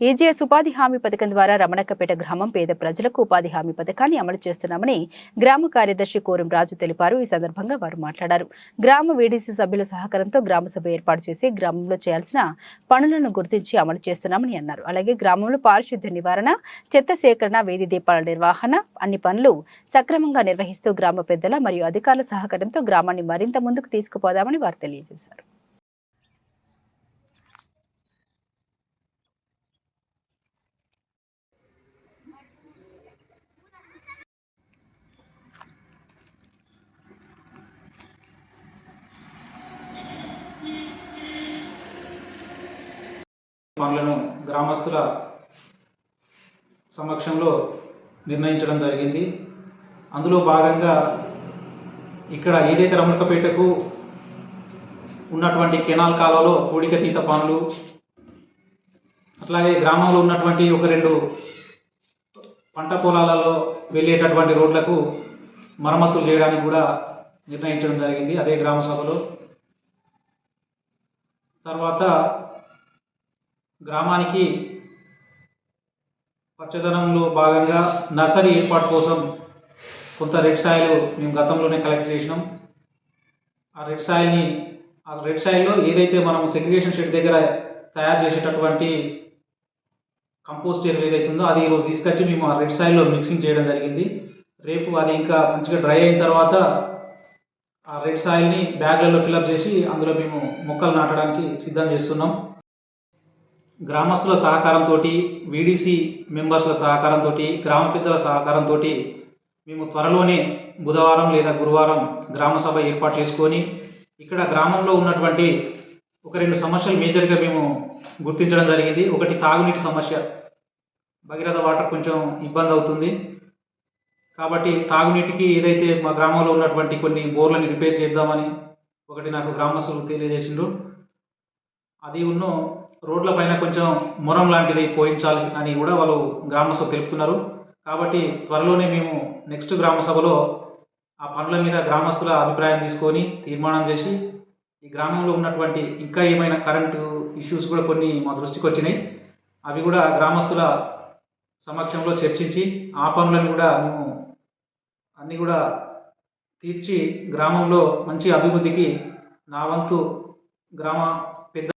EGS ఉపాధి హామీ పథకం ద్వారా రమణక్కపేట గ్రామం పేద ప్రజలకు ఉపాధి హామీ పథకాన్ని అమలు చేస్తున్నామని గ్రామ కార్యదర్శి కోరం రాజు తెలిపారు. ఈ సందర్భంగా వారు మాట్లాడారు. గ్రామ వీడీసీ సభ్యుల సహకారంతో గ్రామ సభ ఏర్పాటు చేసి గ్రామంలో చేయాల్సిన పనులను గుర్తించి అమలు చేస్తున్నామని అన్నారు. అలాగే గ్రామంలో పారిశుద్ధ్య నివారణ చెత్త సేకరణ వేది దీపాల నిర్వహణ అన్ని పనులు సక్రమంగా నిర్వహిస్తూ గ్రామ పెద్దల మరియు అధికారుల సహకారంతో గ్రామాన్ని మరింత ముందుకు తీసుకుపోదామని వారు తెలియజేశారు. పనులను గ్రామస్తుల సమక్షంలో నిర్ణయించడం జరిగింది. అందులో భాగంగా ఇక్కడ ఏదైతే రమణకపేటకు ఉన్నటువంటి కెనాల్ కాలువలో పూడికతీత పనులు అట్లాగే గ్రామంలో ఉన్నటువంటి ఒక రెండు పంట పొలాలలో వెళ్ళేటటువంటి రోడ్లకు మరమ్మతులు చేయడానికి కూడా నిర్ణయించడం జరిగింది అదే గ్రామ సభలో. తర్వాత గ్రామానికి పచ్చదనంలో భాగంగా నర్సరీ ఏర్పాటు కోసం కొంత రెడ్ సాయిల్ మేము గతంలోనే కలెక్ట్ చేసినాం. ఆ రెడ్ సాయిల్ని ఆ రెడ్ సాయిల్లో ఏదైతే మనం సెగ్రిగేషన్ షెడ్ దగ్గర తయారు చేసేటటువంటి కంపోస్ట్ ఎరువు ఏదైతే ఉందో అది ఈరోజు తీసుకొచ్చి మేము ఆ రెడ్ సాయిల్లో మిక్సింగ్ చేయడం జరిగింది. రేపు అది ఇంకా మంచిగా డ్రై అయిన తర్వాత ఆ రెడ్ సాయిల్ని బ్యాగ్లలో ఫిల్అప్ చేసి అందులో మేము మొక్కలు నాటడానికి సిద్ధం చేస్తున్నాం. గ్రామస్తుల సహకారంతో వీడీసీ మెంబర్స్ల సహకారంతో గ్రామ పెద్దల సహకారంతో మేము త్వరలోనే బుధవారం లేదా గురువారం గ్రామ సభ ఏర్పాటు చేసుకొని ఇక్కడ గ్రామంలో ఉన్నటువంటి ఒక రెండు సమస్యలు మేజర్గా మేము గుర్తించడం జరిగింది. ఒకటి తాగునీటి సమస్య. భగీరథ వాటర్ కొంచెం ఇబ్బంది అవుతుంది. కాబట్టి తాగునీటికి ఏదైతే మా గ్రామంలో ఉన్నటువంటి కొన్ని బోర్లని రిపేర్ చేద్దామని ఒకటి నాకు గ్రామస్తులు తెలియజేసిండ్రు. అది ఉన్ను రోడ్ల పైన కొంచెం మొరం లాంటిది పోయించాలి అని కూడా వాళ్ళు గ్రామసభ తెలుపుతున్నారు. కాబట్టి త్వరలోనే మేము నెక్స్ట్ గ్రామసభలో ఆ పనుల మీద గ్రామస్తుల అభిప్రాయం తీసుకొని తీర్మానం చేసి ఈ గ్రామంలో ఉన్నటువంటి ఇంకా ఏమైనా కరెంటు ఇష్యూస్ కూడా కొన్ని మా దృష్టికి వచ్చినాయి. అవి కూడా గ్రామస్తుల సమక్షంలో చర్చించి ఆ పనులను కూడా మేము అన్నీ కూడా తీర్చి గ్రామంలో మంచి అభివృద్ధికి నా వంతు గ్రామ పెద్ద